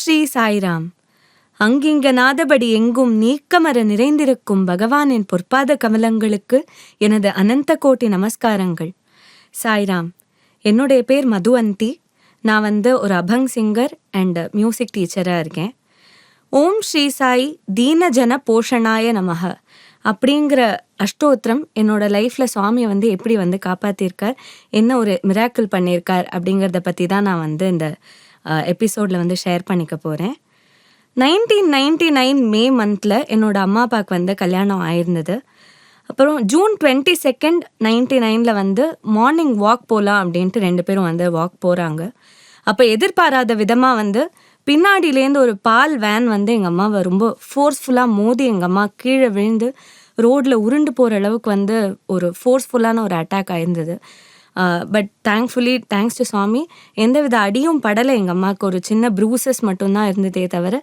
ஸ்ரீ சாய்ராம். அங்கிங்கனாதபடி எங்கும் நீக்கமர நிறைந்திருக்கும் பகவானின் பொற்பாத கமலங்களுக்கு எனது அனந்த கோட்டி நமஸ்காரங்கள். சாய்ராம் என்னுடைய பேர் மதுவந்தி. நான் வந்து ஒரு அபங் சிங்கர் அண்ட் மியூசிக் டீச்சராக இருக்கேன். ஓம் ஸ்ரீ சாய் தீனஜன போஷணாய நமக அப்படிங்கிற அஷ்டோத்திரம் என்னோட லைஃப்பில் சுவாமியை வந்து எப்படி வந்து காப்பாற்றியிருக்கார் என்ன ஒரு மிராக்கிள் பண்ணியிருக்கார் அப்படிங்கிறத பற்றி தான் நான் வந்து இந்த எபிசோடில் வந்து ஷேர் பண்ணிக்க போகிறேன் நைன்டீன் நைன்டி நைன் மே மந்தில் என்னோடய அம்மா அப்பாவுக்கு வந்து கல்யாணம் ஆயிருந்தது. அப்புறம் ஜூன் டுவெண்ட்டி செகண்ட் நைன்டி நைனில் வந்து மார்னிங் வாக் போகலாம் அப்படின்ட்டு ரெண்டு பேரும் வந்து வாக் போகிறாங்க அப்போ எதிர்பாராத விதமாக வந்து பின்னாடியிலேருந்து ஒரு பால் வேன் வந்து எங்கள் அம்மாவை ரொம்ப ஃபோர்ஸ்ஃபுல்லாக மோதி எங்கள் அம்மா கீழே விழுந்து ரோட்டில் உருண்டு போகிற அளவுக்கு வந்து ஒரு ஃபோர்ஸ்ஃபுல்லான ஒரு attack ஆயிருந்தது. But thankfully thanks to Swami எந்தவித அடியும் படலை எங்கள் அம்மாவுக்கு. ஒரு சின்ன ப்ரூசஸ் மட்டும்தான் இருந்ததே தவிர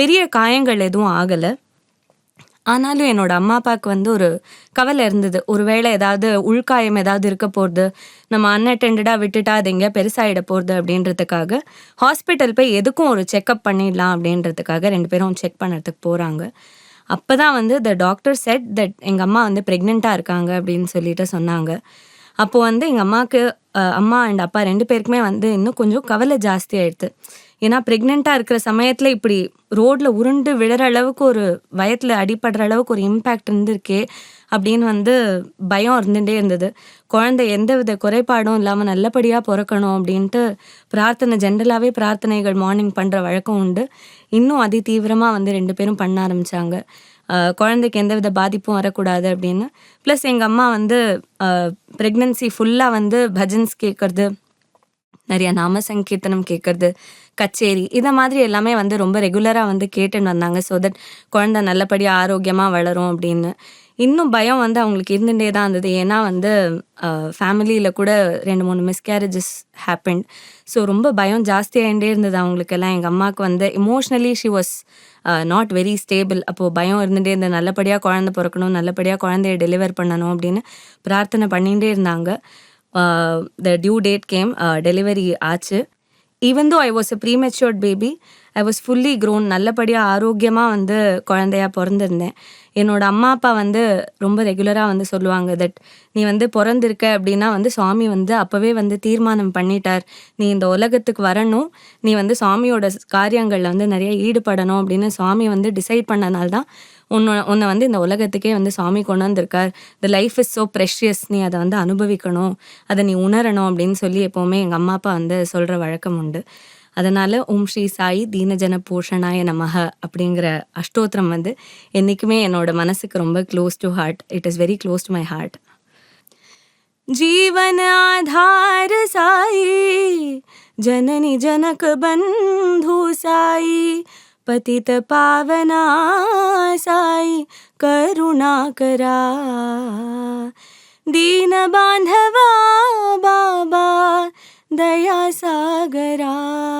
பெரிய காயங்கள் எதுவும் ஆகலை. ஆனாலும் என்னோட அம்மா அப்பாவுக்கு வந்து ஒரு கவலை இருந்தது. ஒருவேளை ஏதாவது உள்காயம் ஏதாவது இருக்க போகிறது நம்ம அன்அட்டெண்டடாக விட்டுட்டா அது எங்கேயா பெருசாகிட போகிறது அப்படின்றதுக்காக ஹாஸ்பிட்டல் போய் எதுக்கும் ஒரு செக்கப் பண்ணிடலாம் அப்படின்றதுக்காக ரெண்டு பேரும் செக் பண்ணுறதுக்கு போகிறாங்க அப்போ தான் வந்து த டாக்டர் செட் தட் எங்கள் அம்மா வந்து ப்ரெக்னெண்ட்டாக இருக்காங்க அப்படின்னு சொல்லிட்டு சொன்னாங்க. அப்போ வந்து எங்கள் அம்மாவுக்கு அம்மா அண்ட் அப்பா ரெண்டு பேருக்குமே வந்து இன்னும் கொஞ்சம் கவலை ஜாஸ்தி ஆயிடுது. ஏன்னா ப்ரெக்னெண்ட்டாக இருக்கிற சமயத்தில் இப்படி ரோட்டில் உருண்டு விழுற அளவுக்கு ஒரு வயத்தில் அடிப்படுற அளவுக்கு ஒரு இம்பேக்ட் இருந்திருக்கே அப்படின்னு வந்து பயம் இருந்துகிட்டே இருந்தது. குழந்தை எந்த வித குறைபாடும் இல்லாமல் நல்லபடியாக பிறக்கணும் அப்படின்ட்டு பிரார்த்தனை ஜென்ரலாகவே பிரார்த்தனைகள் மார்னிங் பண்ணுற வழக்கம் உண்டு. இன்னும் அதி தீவிரமாக வந்து ரெண்டு பேரும் பண்ண ஆரம்பித்தாங்க குழந்தைக்கு எந்தவித பாதிப்பும் வரக்கூடாது அப்படின்னு. ப்ளஸ் எங்கள் அம்மா வந்து ப்ரெக்னன்சி ஃபுல்லாக வந்து பஜன்ஸ் கேட்குறது நிறைய நாம சங்கீர்த்தனம் கேட்கறது கச்சேரி இதை மாதிரி எல்லாமே வந்து ரொம்ப ரெகுலராக வந்து கேட்டுன்னு வந்தாங்க. ஸோ தட் குழந்த நல்லபடியாக ஆரோக்கியமாக வளரும் அப்படின்னு. இன்னும் பயம் வந்து அவங்களுக்கு இருந்துகிட்டே தான் இருந்தது. ஏன்னா வந்து ஃபேமிலியில் கூட ரெண்டு மூணு மிஸ்கேரேஜஸ் ஹேப்பன் ஸோ ரொம்ப பயம் ஜாஸ்தியாகிட்டே இருந்தது அவங்களுக்கெல்லாம். எங்கள் அம்மாவுக்கு வந்து emotionally she was not very stable அப்போது பயம் இருந்துகிட்டே இருந்தது. நல்லபடியாக குழந்த பிறக்கணும் நல்லபடியாக குழந்தைய டெலிவர் பண்ணணும் அப்படின்னு பிரார்த்தனை பண்ணிகிட்டே இருந்தாங்க. The due date came delivery ஆச்சு. Even though I was a premature baby I was fully grown நல்லபடியாக ஆரோக்கியமாக வந்து குழந்தையா பிறந்திருந்தேன். என்னோட அம்மா அப்பா வந்து ரொம்ப ரெகுலராக வந்து சொல்லுவாங்க தட் நீ வந்து பிறந்திருக்க அப்படின்னா வந்து சுவாமி வந்து அப்போவே வந்து தீர்மானம் பண்ணிட்டார். நீ இந்த உலகத்துக்கு வரணும். நீ வந்து சுவாமியோட காரியங்களில் வந்து நிறைய ஈடுபடணும் அப்படின்னு சுவாமி வந்து டிசைட் பண்ணனால தான் உன்னை உன்னை வந்து இந்த உலகத்துக்கே வந்து சுவாமி கொண்டு வந்திருக்கார். The life is so precious நீ அதை வந்து அனுபவிக்கணும். அதை நீ உணரணும் அப்படின்னு சொல்லி எப்போவுமே எங்கள் அம்மா அப்பா வந்து சொல்கிற வழக்கம் உண்டு. அதனால் ஓம் ஸ்ரீ சாய் தீனஜன போஷணாய நமக அப்படிங்கிற அஷ்டோத்திரம் வந்து என்றைக்குமே என்னோட மனசுக்கு ரொம்ப close to heart it is very close to my heart जीवन आधार साई जननी जनक बंधु साई पतित पावना साई करुणा करा दीन बांधवा बाबा दया सागरा साई राम